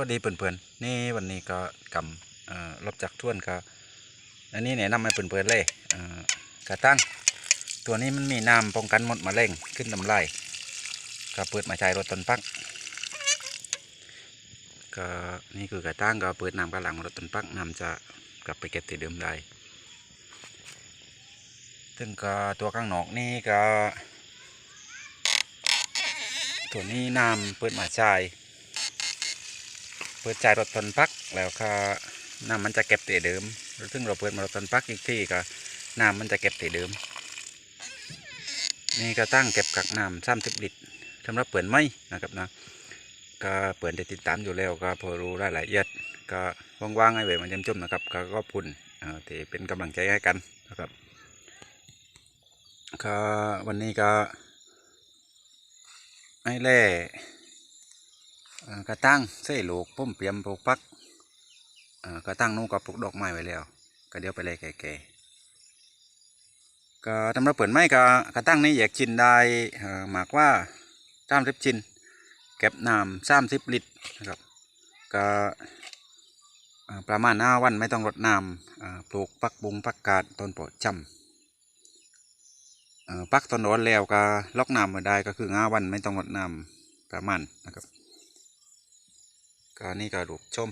วัสดีเพื่อนๆนี่วันนี้ก็กำรบจากท่วนก็อันนี้เนี่ยนำมาเพื่อนๆเลยกระตั้งตัวนี้มันมีน้ำป้องกันมดแมลงขึ้นลำไรก็เปิดมาใช้รถต้นปักก็นี่คือกระตั้งก็เปิดน้ำกระหลังรถต้นปักน้ำจะกลับไปเก็บที่เดิมได้ซึ่งก็ตัวข้างนอกนี่ก็ ตัวนี้น้ำเปิดมาใช้ เปิดจ่ายรถตนปักแล้วก็น้ำมันจะเก็บตีเดิมซึ่งเราเปิดมารถตนปักอีกที่ก็น้ำมันจะเก็บตีเดิม นี่ก็ตั้งเก็บกักน้ำสามสิบลิตรสำหรับเปิดไม้นะครับนะก็เปิดได้ติดตามอยู่แล้วก็พอรู้รายละเอียดก็ว่างๆให้เวมันจำจุ่มนะครับก็ก็พุ่นเอ่อที่เป็นกำลังใจให้กันนะครับก็วันนี้ก็ให้แล่เอ่อ กระตั้งเส้ลูกพุ่มเปียมปลูกปักกระตั้งนู้นก็ปลูกดอกไม้ไว้แล้ว ก็เดี๋ยวไปเลยแก่ๆก็ทำรับเปิดไม้ก็กระตั้งนี้อยากชินได้หมากว่าสามสิบชินเก็บน้ำสามสิบลิตรนะครับก็ประมาณห้าวันไม่ต้องรดน้ำปลูกปักบุงปักกาดต้นโปรดจำปักต้นร้อนแล้วก็ล็อกน้ำมาได้ก็คือห้าวันไม่ต้องรดน้ำประมาณนะครับ ก็นี่ก็รูชม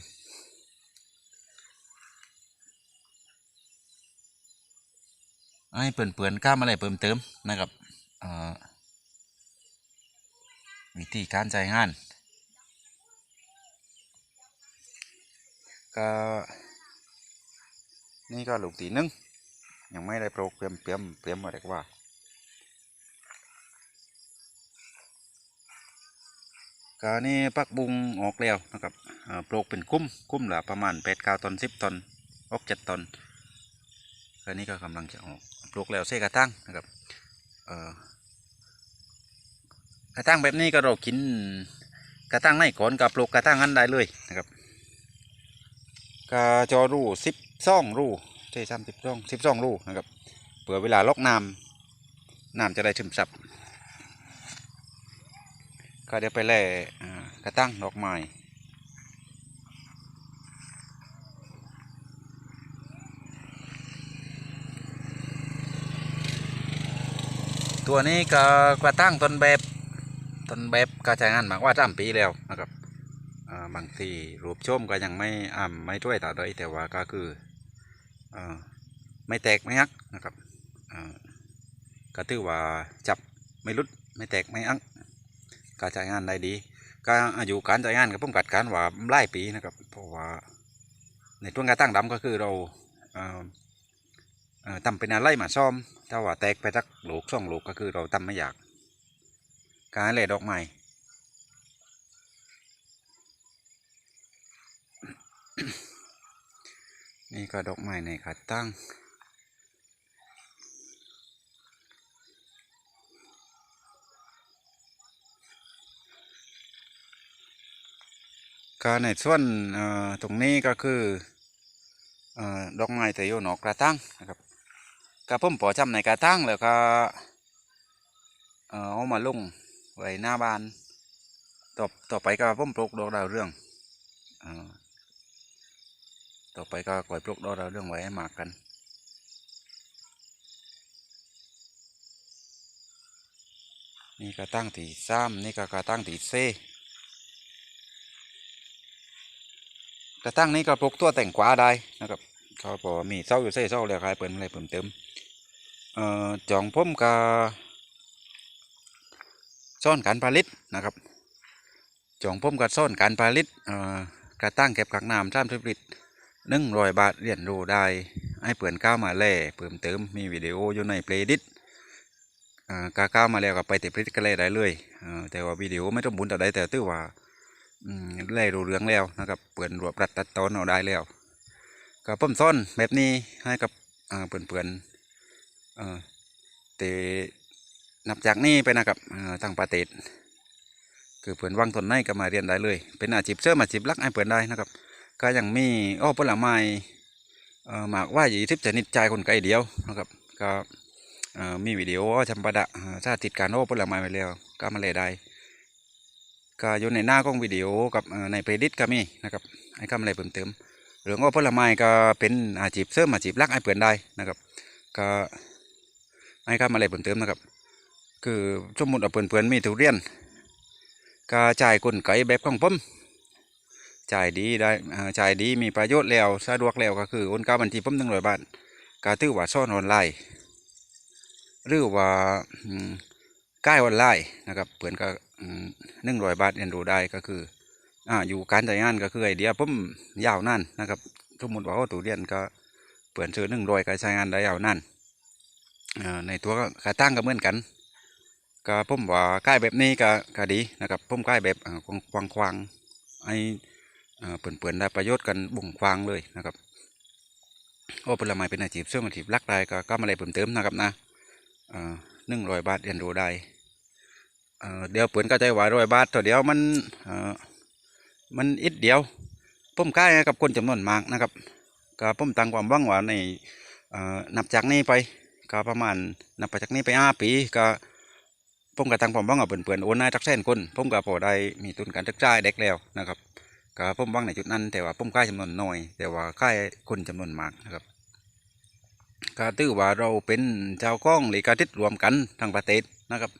ให้เปื่อนเปื่อนๆข้ามอะไรเพิ่มเติมนะครับวิธีการใช้งาน ก็ นี่ก็ลูกตีหนึงยังไม่ได้โปรเตรียมเตรียมเตรียมอะไรกว่า ก็นี่ปักบุงออกแล้วนะครับปลูกเป็นคุ้มคุ้มละประมาณแปดเก้าตอนสิบตนออกเจ็ดตอนก็นี่ก็กำลังจะออกปลูกแล้วเสกระตั้งนะครับกระตั้งแบบนี้ก็เรากินกระตั้งในก่อนกับปลูกกระตั้งนั้นได้เลยนะครับก็จอรูสิบซ่องรูใช่สามสิบซ่องสิบซ่องรูนะครับเผื่อเวลาลอกน้ำน้ำจะได้ซึมซับ ก็เดี๋ยวไปแล่กระตั้งดอกไม้ตัวนี้ก็กระตั้งต้นแบบต้นแบบก็ใช้งานมากว่าสามปีแล้วนะครับบางทีรูปชมก็ยังไม่อ่าไม่ช่วยต่อเลยแต่ว่าก็คืออไม่แตกไม่ฮักนะครับก็ถือว่าจับไม่รุดไม่แตกไม่อัก การใช้งานได้ดีก็อายุการใช้งานกับผมกัดการว่าหลายปีนะครับเพราะว่าในช่วงการตั้งดำก็คือเราเอ่อเอ่อตำเป็นอะไรมาซ่อม ถ้าว่าแตกไปสักหลูกสองหลูกก็คือเราตำไม่อยาก การเลยดอกไม้นี่ก็ดอกไม้ในขาตั้ง ก็ในส่วนตรงนี้ก็คือดอกไม้แต่อยู่นอกกระตั้งนะครับก็ผมปอจำในกระตั้งแล้วก็เอามาลงไว้หน้าบ้านต่อต่อไปก็ผมปลูกดอกดาวเรืองต่อไปก็ก่อยปลูกดอกดาวเรืองไว้ให้มากกันนี่กระตั้งตีซ้ำนี่ก็กระตั้งตีเซ กระตั้งนี้ก็ปลูกตัวแต่งกวาได้นะครับเขาบอกมีเศร้าอยู่เส้เศร้าแล้วใครเปิดอะไรเพิ่มเติมเอ่อจองพุ่มกาซ่อนการผลิตนะครับจองพุ่มกับซ่อนการผลิตเอ่อกระตั้งเก็บกักน้ำสามสิบลิตรหนึ่งร้อยบาทเรียนรู้ได้ให้เปิดก้าวมาแล่เพิ่มเติมมีวิดีโออยู่ในเพลย์ดิสอ่ากาก้าวมาแล้วก็ไปติดพลิตก็เลยได้เลยเอ่อแต่ว่าวิดีโอไม่ต้องบุญแต่ใดแต่ตื้อว่า ได้รู้เรื่องแล้วนะครับเปิดรวบรัดตัดตอนเอาได้แล้วก็เพิ่มซ่อนแบบนี้ให้กับเอ่อเพื่อนเอ่อตนับจากนี้ไปนะครับเอ่อทางประเทศคือเพื่อนวางตนในก็มาเรียนได้เลย เป็นอาชีพเสริมอาชีพลักให้เพื่อนได้นะครับ ก็ยังมีอ้อผลไม้เออหมากว่ายี่สิบชนิดใจคนไกลเดียวนะครับก็เอ่อมีวิดีโอจำปาดะเอ่อสาธิตการโอ้ผลไม้ไว้แล้วก็มาเลยได้ ก็อยู่ในหน้ากล้องวิดีโอกับในเพลย์ลิสต์ก็มีนะครับให้คำอะไรเพิ่มเติมเรื่อว่าผลไม้ก็เป็นอาชีพเสริมอาชีพลักให้เปิดได้นะครับ ก็ให้คำอะไรเพิ่มเติมนะครับ คือสมมติว่าเพื่อนๆมีทุเรียนก็จ่ายกลไกแบบของผมจ่ายดีได้จ่ายดีมีประโยชน์แล้วสะดวกแล้วก็คือโอนเข้าบัญชีผมหนึ่งร้อยบาทก็ถือว่าซ่อนออนไลน์หรือว่าใกล้ออนไลน์นะครับเพื่อนก็ หนึ่งร้อยบาทเรียนรู้ได้ก็คืออ่าอยู่การจ่ายงานก็คือไอเดียผมยาวนานนะครับสมมติว่าเขาตูเรียนก็เปิดซื้อหนึ่งร้อยก็ใช้งานได้ยาวนานอ่าในตัวก็กระตั้งก็เหมือนกันก็ผมว่าใกล้แบบนี้ก็ก็ดีนะครับผมใกล้แบบอ่ากว้างควางๆให้อ่าเปิ่นได้ประโยชน์กันบุ่งควางเลยนะครับโอ้ผลไม้เป็นอาชีพเสริมอาชีพลักได้ก็ก็มาเลยเพิ่มเติมนะครับนะหนึ่งร้อยบาทเรียนรู้ได้ เดี๋ยวเปิ่นก็ใจว่าร้อยบาทตัวเดียวมันมันอิดเดียวผมใกล้กับคนจำนวนมากนะครับก็ผมตั้งความหวังว่าในนับจากนี้ไปก็ประมาณนับไปจากนี้ไปห้าปีก็ผมก็ตั้งผมหวังกับเพื่อนๆโอนนายจักแสนคนผมก็พอได้มีทุนการศึกษาให้เด็กแล้วนะครับก็ผมหวังในจุดนั้น แต่ว่าผมค่ายจำนวนน้อย แต่ว่าค่ายคนจำนวนมากนะครับก็ถือว่าเราเป็นเจ้าของหรือกาทิศรวมกันทั้งประเทศนะครับ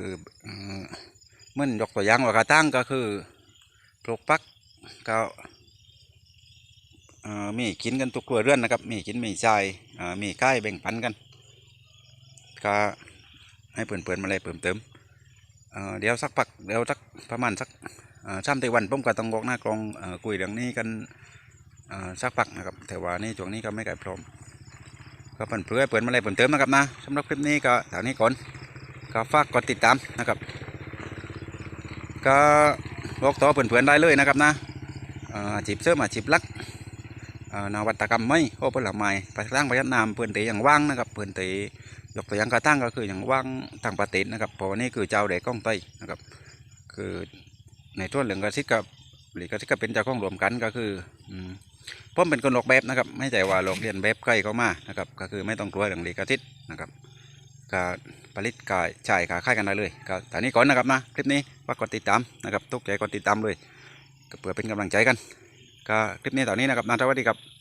คือเมื่อนยกตัวอย่างว่ากระตั้งก็คือปลูกปักก็มีกินกันทุกครัวเรือนนะครับ มีกินมีใช้เอ่อมีค่ายแบ่งปันกันก็ให้เพื่อนๆมาเลยเพิ่มเติมเดี๋ยวสักพักเดี๋ยวสักประมาณสักสามตีวันผมก็ต้องบอกหน้ากลองเอ่อคุยเรื่องนี้กันสักพักนะครับแต่ว่านี่ช่วงนี้ก็ไม่ไกลพร้อมก็เพื่อนเพื่อนมาเลยเพิ่มเติมนะครับนะสำหรับคลิปนี้ก็เท่านี้ก่อน ก็ฝากกดติดตามนะครับ ก็บอกต่อเพื่อนๆได้เลยนะครับนะอาชีพเสริมอาชีพลักนวัตกรรมไม่โอ้ผลไม้ไปสร้างประหยัดน้ำเพื่อนตีอย่างว่างนะครับเพื่อนตียกตัวอย่างกระตั้งก็คืออย่างว่างต่างประเทศนะครับเพราะนี่คือเจ้าเด็กก้องไตนะครับ คือในทั่วเหลืองกระซิบกับหรือกระซิบก็เป็นเจ้าของรวมกันก็คืออืมผมเป็นคนหลอกแบบนะครับ ไม่ใช่ว่าหลอกเรียนแบบใกล้เข้ามานะครับ ก็คือไม่ต้องกลัวเรื่องหลีกระซิบนะครับก็ ผลิตกายจ่ายขาค่ายกันได้เลยก็แต่นี้ก่อนนะครับนะคลิปนี้ฝากกดติดตามนะครับทุกใจกดติดตามเลยเพื่อเป็นกำลังใจกันก็คลิปนี้ตอนนี้นะครับนะสวัสดีครับ